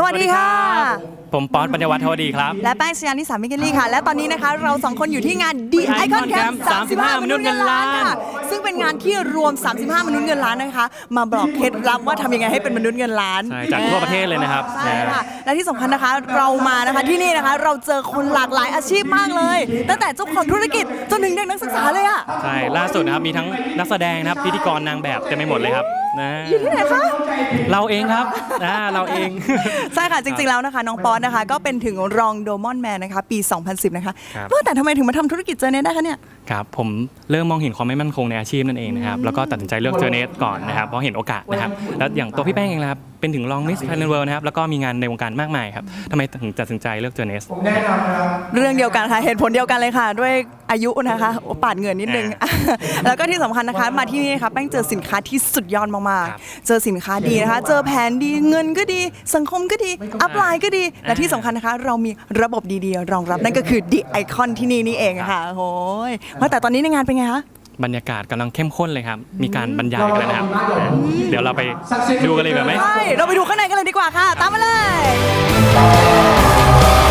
สวัสดีค่ะผมป๊อตปัญญวัฒน์ทวดีครับ และแป้งชยานิสามิกเกลลี่ค่ะ และตอนนี้นะคะเราสองคนอยู่ที่งาน The Icon Icon Camp Camp 35 มนุษย์เงินล้านค่ะซึ่งเป็นงานที่รวม 35 มนุษย์เงินล้านนะคะ มาบอกเคล็ดลับว่าทำยังไงให้เป็นมนุษย์เงินล้านใช่จากทั่วประเทศเลยนะครับใช่ค่ะและที่สำคัญนะคะเรามานะคะที่นี่นะคะเราเจอคนหลากหลายอาชีพมากเลย ตั้งแต่เจ้าของธุรกิจจนถึงเด็กนักศึกษาเลยอะใช่ล่าสุดนะครับมีทั้งนักแสดงนะครับพิธีกรนางแบบเต็มไปหมดเลยครับนะอยู่ที่ไหนคะเราเองครับนะเราเองใช่ค่ะจริงๆแล้วนะคะน้องป๊อตนะคะ ก็เป็นถึงรองโดมอนแมนนะคะ ปี 2010 นะคะครับ ว่าแต่ทำไมถึงมาทำธุรกิจเจอเนได้คะเนี่ย ครับผมเริ่มมองเห็นความไม่มั่นคงในอาชีพนั่นเองนะครับแล้วก็ตัดสินใจเลือกเจอเนสก่อนนะครับเพราะเห็นโอกาสนะครับแล้วอย่างตัวพี่แป้งเองนะครับเป็นถึงรองมิสแพนเวิลด์นะครับแล้วก็มีงานในวงการมากมายครับทำไมถึงตัดสินใจเลือกเจอเนสเรื่องเดียวกันค่ะเหตุผลเดียวกันเลยค่ะ ด้วยอายุนะคะโอ้ปาดเงินนิดนึง แล้วก็ที่สำคัญนะคะมาที่นี่ค่ะแป้งเจอสินค้าที่สุดยอดมากครับๆ เจอสินค้าดีนะคะ เจอแผนดีเงินก็ดี สังคมก็ดีอัพไลน์ก็ดี และที่สำคัญนะคะ เรามีระบบดีๆ รองรับนั่นก็คือ The Icon ที่นี่นี่เองค่ะโอ้ยว่าแต่ตอนนี้ในงานเป็นไงคะ บรรยากาศกำลังเข้มข้นเลยครับ มีการบรรยายกันแล้วนะครับ เดี๋ยวเราไปดูกันเลยดีกว่าไหม ใช่ เราไปดูข้างในกันเลยดีกว่าค่ะ ตามมาเลย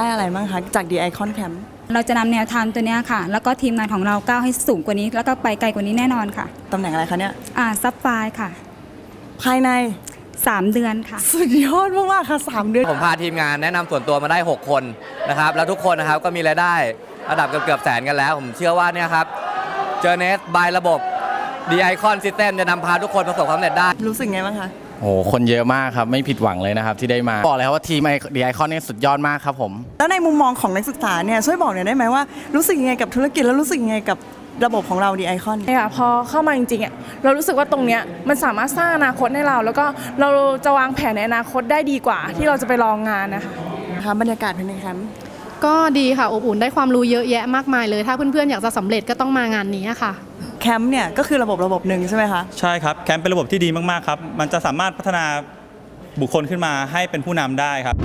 ได้อะไรบ้างคะจาก The Icon Camp เราจะนำแนวทางตัวเนี้ยค่ะ แล้วก็ทีมงานของเราก้าวให้สูงกว่านี้ แล้วก็ไปไกลกว่านี้แน่นอนค่ะ ตำแหน่งอะไรคะเนี่ย อ่าซับไฟล์ค่ะ ภายใน 3 เดือนค่ะ สุดยอดมากๆค่ะ 3 เดือน ผมพาทีมงานแนะนำส่วนตัวมาได้ 6 คนนะครับแล้วทุกคนนะครับก็มีรายได้ระดับเกือบๆแสนกันแล้ว ผมเชื่อว่าเนี่ยครับเจอเนสบายระบบ d ีไอคอนซิสเต็มจะนำพาทุกคนประสบความสำเร็จได้ รู้สึกไงบ้างคะ โอ้โหคนเยอะมากครับ ไม่ผิดหวังเลยนะครับ ที่ได้มา บอกเลยครับว่าทีมไอดีไอคอนนี่ยสุดยอดมากครับผม แล้วในมุมมองของนักศึกษาเนี่ยช่วยบอกหน่อยได้ไหมว่ารู้สึกยังไงกับธุรกิจแล้วรู้สึกยังไงกับระบบของเราดีไอคอนใช่ค่ะพอเข้ามาจริงๆอะเรารู้สึกว่าตรงเนี้ยมันสามารถสร้างอนาคตให้เรา แล้วก็เราจะวางแผนในอนาคตได้ดีกว่า ที่เราจะไปลองงานนะคะนะคะบรรยากาศภายในแคมป์ก็ดีค่ะอบอุ่นได้ความรู้เยอะแยะมากมายเลย ถ้าเพื่อนๆอยากจะสำเร็จก็ต้องมางานนี้ค่ะ แคมป์เนี่ยก็คือระบบระบบหนึ่งใช่ไหมคะ ใช่ครับ แคมป์เป็นระบบที่ดีมากๆครับ มันจะสามารถพัฒนาบุคคลขึ้นมาให้เป็นผู้นำได้ครับ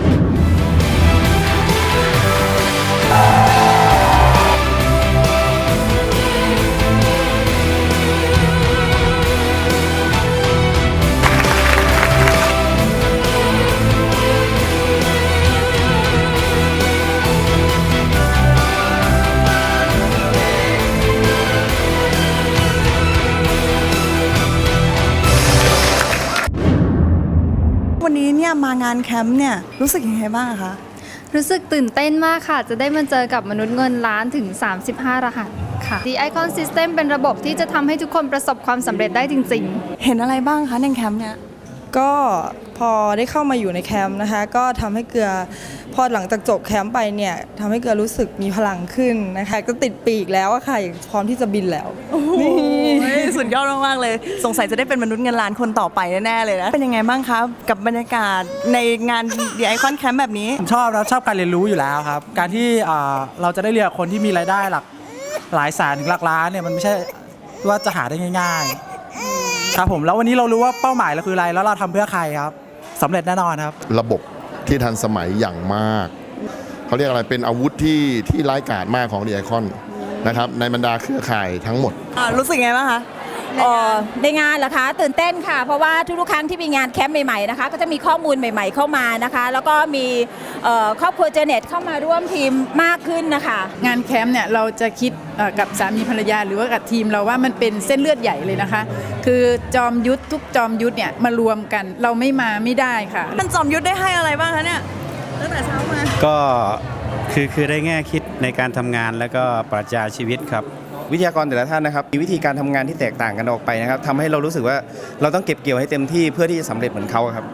งานแคมป์เนี่ยรู้สึกยังไงบ้างอะคะ รู้สึกตื่นเต้นมากค่ะ จะได้มาเจอกับมนุษย์เงินล้านถึง 35 รหัสค่ะ The Icon System เป็นระบบที่จะทำให้ทุกคนประสบความสำเร็จได้จริง ๆ เห็นอะไรบ้างคะในแคมป์เนี่ย ก็พอได้เข้ามาอยู่ในแคมป์นะคะ ก็ทำให้เกลือพอหลังจากจบแคมป์ไปเนี่ยทำให้เกลือรู้สึกมีพลังขึ้นนะคะก็ติดปีกแล้วอะค่ะพร้อมที่จะบินแล้วนี่สุดยอดมากๆเลย สงสัยจะได้เป็นมนุษย์เงินล้านคนต่อไปแน่ๆเลยนะเป็นยังไงบ้างครับกับบรรยากาศในงานดีไอคอนแคมป์แบบนี้ผมชอบนะชอบการเรียนรู้อยู่แล้วครับ การที่อ่าเราจะได้เรียนกับคนที่มีรายได้หลักหลายแสนถึงหลักล้านเนี่ยมันไม่ใช่ว่าจะหาได้ง่าย ๆ ครับผมแล้ววันนี้เรารู้ว่าเป้าหมายเราคืออะไร แล้วเราทำเพื่อใครครับสำเร็จแน่นอนครับ ระบบที่ทันสมัยอย่างมาก เขาเรียกอะไรเป็นอาวุธที่ที่ร้ายกาจมากของดีไอคอนนะครับในบรรดาเครือข่ายทั้งหมด อ่ารู้สึกไงบ้างคะ อ๋อในงานเหรอคะตื่นเต้นค่ะ เพราะว่าทุกๆครั้งที่มีงานแคมป์ใหม่ๆนะคะ ก็จะมีข้อมูลใหม่ ๆเข้ามานะคะ แล้วก็มีเอ่อครอบครัวเจเน็ตเข้ามาร่วมทีมมากขึ้นนะคะ งานแคมป์เนี่ยเราจะคิดเอ่อกับสามีภรรยาหรือว่ากับทีมเราว่ามันเป็นเส้นเลือดใหญ่เลยนะคะ คือจอมยุทธทุกจอมยุทธเนี่ยมารวมกันเราไม่มาไม่ได้ค่ะท่านจอมยุทธได้ให้อะไรบ้างคะเนี่ยตั้งแต่เช้ามาก็คือคือได้แง่คิดในการทำงานแล้วก็ปรัชญาชีวิตครับ วิทยากรแต่ละท่านนะครับมีวิธีการทำงานที่แตกต่างกันออกไปนะครับทำให้เรารู้สึกว่าเราต้องเก็บเกี่ยวให้เต็มที่เพื่อที่จะสำเร็จเหมือนเขาครับ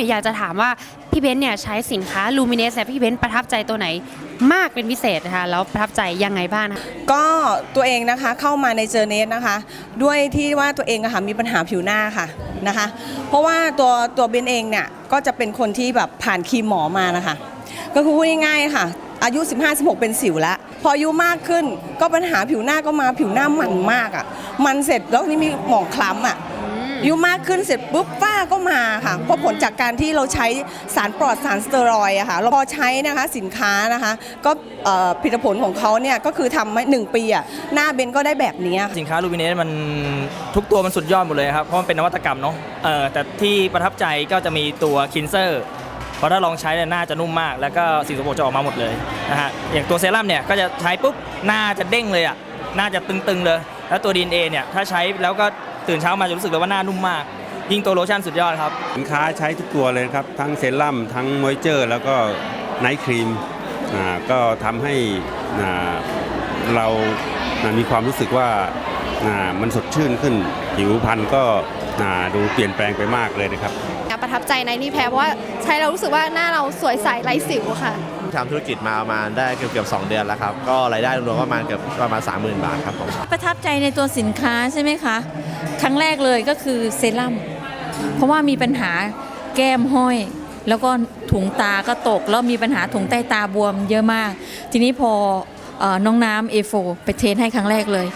เนคะหมีอยากจะถามว่าพี่เบนเนี่ยใช้สินค้าลูมิเนสพี่เบนประทับใจตัวไหนมากเป็นพิเศษนะคะแล้วประทับใจยังไงบ้างนะคะก็ตัวเองนะคะเข้ามาในเจอเนสนะคะ ด้วยที่ว่าตัวเองอะค่ะมีปัญหาผิวหน้าค่ะนะคะ เพราะว่าตัวตัวเบนเองเนี่ยก็จะเป็นคนที่แบบผ่านครีมหมอมานะคะ ก็คือพูดง่ายๆค่ะ อายุ 15-16 เป็นสิวแล้ว พออายุมากขึ้นก็ปัญหาผิวหน้าก็มาผิวหน้ามันมากอะมันเสร็จแล้วนี่มีหมองคล้ำอะ อายุมากขึ้นเสร็จปุ๊บฝ้าก็มาค่ะเพราะผลจากการที่เราใช้สารปลอดสารสเตียรอยด์อะค่ะเราพอใช้นะคะสินค้านะคะก็เอ่อผลิตผลของเขาเนี่ยก็คือทำมาหนึ่งปีอะหน้าเบนก็ได้แบบนี้สินค้าลูมิเนสมันทุกตัวมันสุดยอดหมดเลยครับ เพราะมันเป็นนวัตกรรมเนาะเออแต่ที่ประทับใจก็จะมีตัวคินเซอร์เพราะถ้าลองใช้เนี่ยหน้าจะนุ่มมาก แล้วก็สีสกปรกจะออกมาหมดเลยนะฮะอย่างตัวเซรั่มเนี่ยก็จะใช้ปุ๊บหน้าจะเด้งเลยอะหน้าจะตึงๆเลย แล้วตัว DNA เนี่ยถ้าใช้แล้วก็ ตื่นเช้ามาจะรู้สึกเลยว่าหน้านุ่มมาก ยิ่งตัวโลชั่นสุดยอดครับ สินค้าใช้ทุกตัวเลยครับ ทั้งเซรั่มทั้งมอยเจอร์ แล้วก็ไนท์ครีมอ่าก็ทำให้อ่าเราอ่ามีความรู้สึกว่าอ่ามันสดชื่นขึ้น ผิวพรรณก็อ่าดูเปลี่ยนแปลงไปมากเลยนะครับ ประทับใจในนี่แพ้เพราะว่าใช้เรารู้สึกว่าหน้าเราสวยใสไร้สิวค่ะ ทำธุรกิจมาประมาณได้เกือบเกือบ2เดือนแล้วครับ ก็รายได้รวมๆประมาณเกือบประมาณ 30,000 บาทครับผม ประทับใจในตัวสินค้าใช่ไหมคะ ครั้งแรกเลยก็คือเซรั่ม เพราะว่ามีปัญหาแก้มห้อย แล้วก็ถุงตาก็ตก แล้วมีปัญหาถุงใต้ตาบวมเยอะมาก ทีนี้พอเออน้องน้ำเอโฟไปเทสให้ครั้งแรกเลย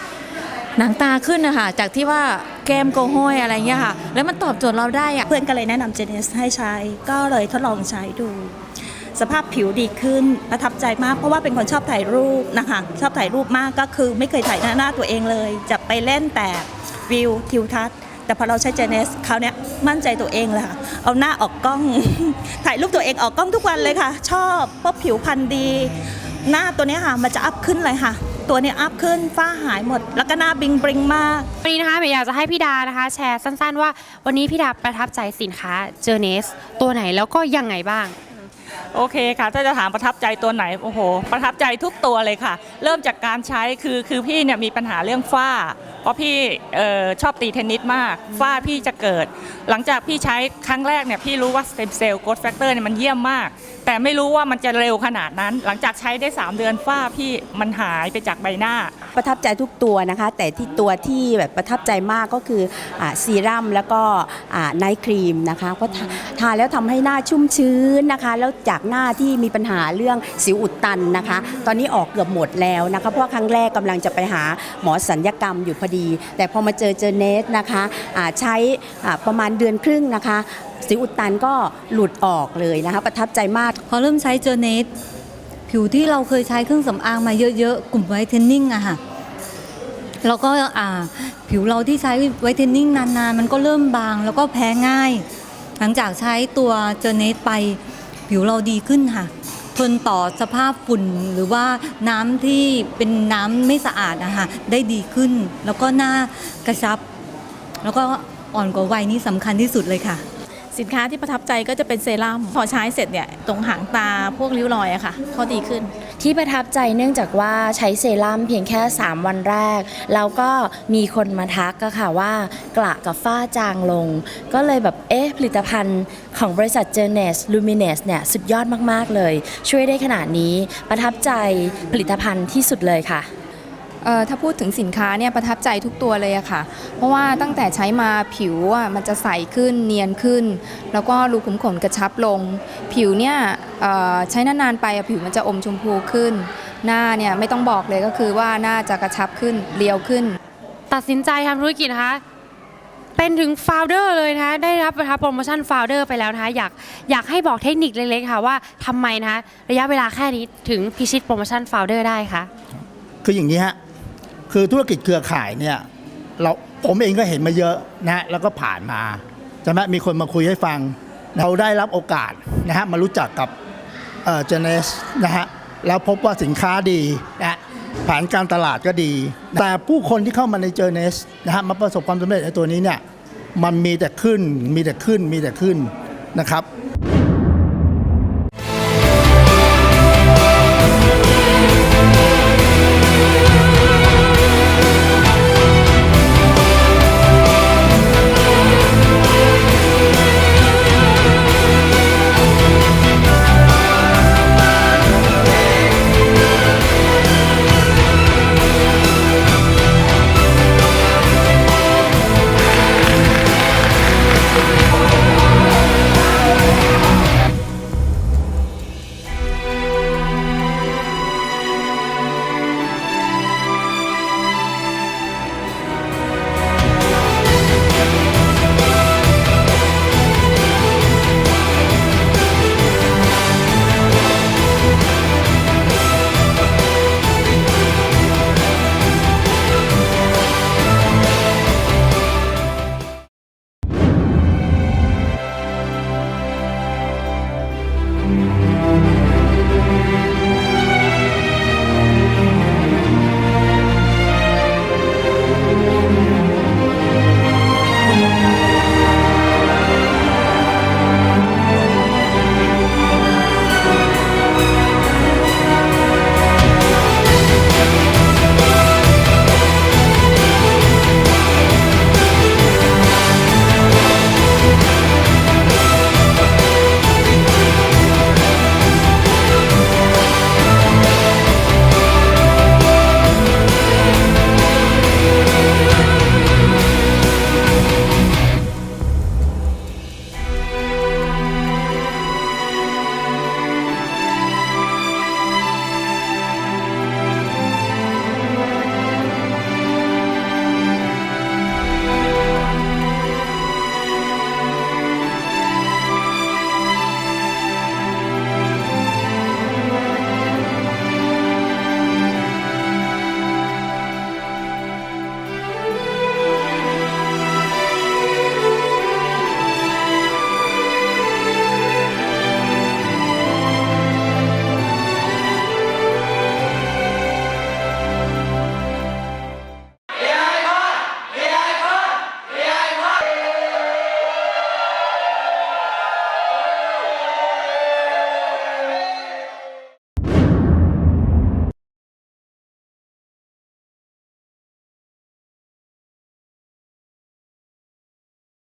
หนังตาขึ้นนะคะจากที่ว่าแก้มก็ห้อยอะไรเงี้ยค่ะ แล้วมันตอบโจทย์เราได้อะ เพื่อนก็เลยแนะนำเจเนสให้ใช้ก็เลยทดลองใช้ดู สภาพผิวดีขึ้นประทับใจมาก เพราะว่าเป็นคนชอบถ่ายรูปนะคะชอบถ่ายรูปมากก็คือไม่เคยถ่ายหน้าหน้าตัวเองเลย จะไปเล่นแต่วิวทิวทัศน์แต่พอเราใช้เจเนสคราวเนี้ยมั่นใจตัวเองเลยค่ะ เอาหน้าออกกล้อง ถ่ายรูปตัวเองออกกล้องทุกวันเลยค่ะ ชอบเพราะผิวพรรณดี หน้าตัวเนี้ยค่ะมันจะอัพขึ้นเลยค่ะ ตัวเนี้ยอัพขึ้นฝ้าหายหมด แล้วก็หน้าบิงบลิงมากวันนี้นะคะเมย์อยากจะให้พี่ดานะคะ แชร์สั้นๆ ว่าวันนี้พี่ดาประทับใจสินค้าเจเนสตัวไหนแล้วก็ยังไงบ้าง โอเคค่ะ ถ้าจะถามประทับใจตัวไหน โอ้โห ประทับใจทุกตัวเลยค่ะ เริ่มจากการใช้คือคือพี่เนี่ยมีปัญหาเรื่องฝ้า เพราะพี่ออชอบตีเทนนิสมาก ฝ้าพี่จะเกิด หลังจากพี่ใช้ครั้งแรกเนี่ยพี่รู้ว่าสเต็มเซลล์โกดแฟกเตอร์เนี่ยมันเยี่ยมมาก แต่ไม่รู้ว่ามันจะเร็วขนาดนั้น หลังจากใช้ได้ 3 เดือนฝ้าพี่มันหายไปจากใบหน้า ประทับใจทุกตัวนะคะ แต่ที่ตัวที่แบบประทับใจมากก็คืออซีรั่มแล้วก็ไนท์ครีมนะคะเพราะทาแล้วทำให้หน้าชุ่มชื้นนะคะ แล้วจากหน้าที่มีปัญหาเรื่องสิวอุดตันนะคะ ตอนนี้ออกเกือบหมดแล้วนะคะ เพราะครั้งแรกกำลังจะไปหาหมอสัญญกรรมอยู่พอดี แต่พอมาเจอเจอเนสนะคะใช้ประมาณเดือนครึ่งนะคะ สิวอุดตันก็หลุดออกเลยนะคะ ประทับใจมาก พอเริ่มใช้เจอเนสผิวที่เราเคยใช้เครื่องสำอางมาเยอะๆ กลุ่มไวท์เทนนิ่งอะค่ะแล้วก็อ่าผิวเราที่ใช้ไวท์เทนนิ่งนานๆ มันก็เริ่มบางแล้วก็แพ้ง่าย หลังจากใช้ตัวเจอเนสไป ผิวเราดีขึ้นค่ะทนต่อสภาพฝุ่นหรือว่าน้ำที่เป็นน้ำไม่สะอาดอะค่ะได้ดีขึ้น แล้วก็หน้ากระชับ แล้วก็อ่อนกว่าวัยนี่สำคัญที่สุดเลยค่ะ สินค้าที่ประทับใจก็จะเป็นเซรั่มพอใช้เสร็จเนี่ยตรงหางตาพวกริ้วรอยอะค่ะเขาดีขึ้น ที่ประทับใจเนื่องจากว่าใช้เซรั่มเพียงแค่ 3 วันแรก แล้วก็มีคนมาทักก็ค่ะว่ากระกับฝ้าจางลง ก็เลยแบบเอ๊ะผลิตภัณฑ์ของบริษัท j e r n e s Luminous เนี่ยสุดยอดมาก ๆ เลย ช่วยได้ขนาดนี้ประทับใจผลิตภัณฑ์ที่สุดเลยค่ะ ถ้าพูดถึงสินค้าเนี่ยประทับใจทุกตัวเลยอะค่ะ เพราะว่าตั้งแต่ใช้มาผิวอะมันจะใสขึ้นเนียนขึ้น แล้วก็รูขุมขนกระชับลง ผิวเนี่ยเอ่อใช้นานๆไปอะผิวมันจะอมชมพูขึ้น หน้าเนี่ยไม่ต้องบอกเลยก็คือว่าหน้าจะกระชับขึ้นเรียวขึ้น ตัดสินใจทำธุรกิจนะคะเป็นถึงฟาวเดอร์เลยนะคะได้รับนะคะโปรโมชั่นฟาวเดอร์ไปแล้วนะคะอยากอยากให้บอกเทคนิคเล็กๆค่ะว่าทำไมนะคะระยะเวลาแค่นี้ถึงพิชิตโปรโมชั่นฟาวเดอร์ได้คะคืออย่างนี้ฮะ คือธุรกิจเครือข่ายเนี่ยเราผมเองก็เห็นมาเยอะนะแล้วก็ผ่านมาใช่ไหมมีคนมาคุยให้ฟัง เราได้รับโอกาสนะฮะมารู้จักกับเจเนสนะฮะแล้วพบว่าสินค้าดีนะแผนการตลาดก็ดี แต่ผู้คนที่เข้ามาในเจเนสนะฮะมาประสบความสำเร็จในตัวนี้เนี่ยมันมีแต่ขึ้นมีแต่ขึ้นมีแต่ขึ้นนะครับ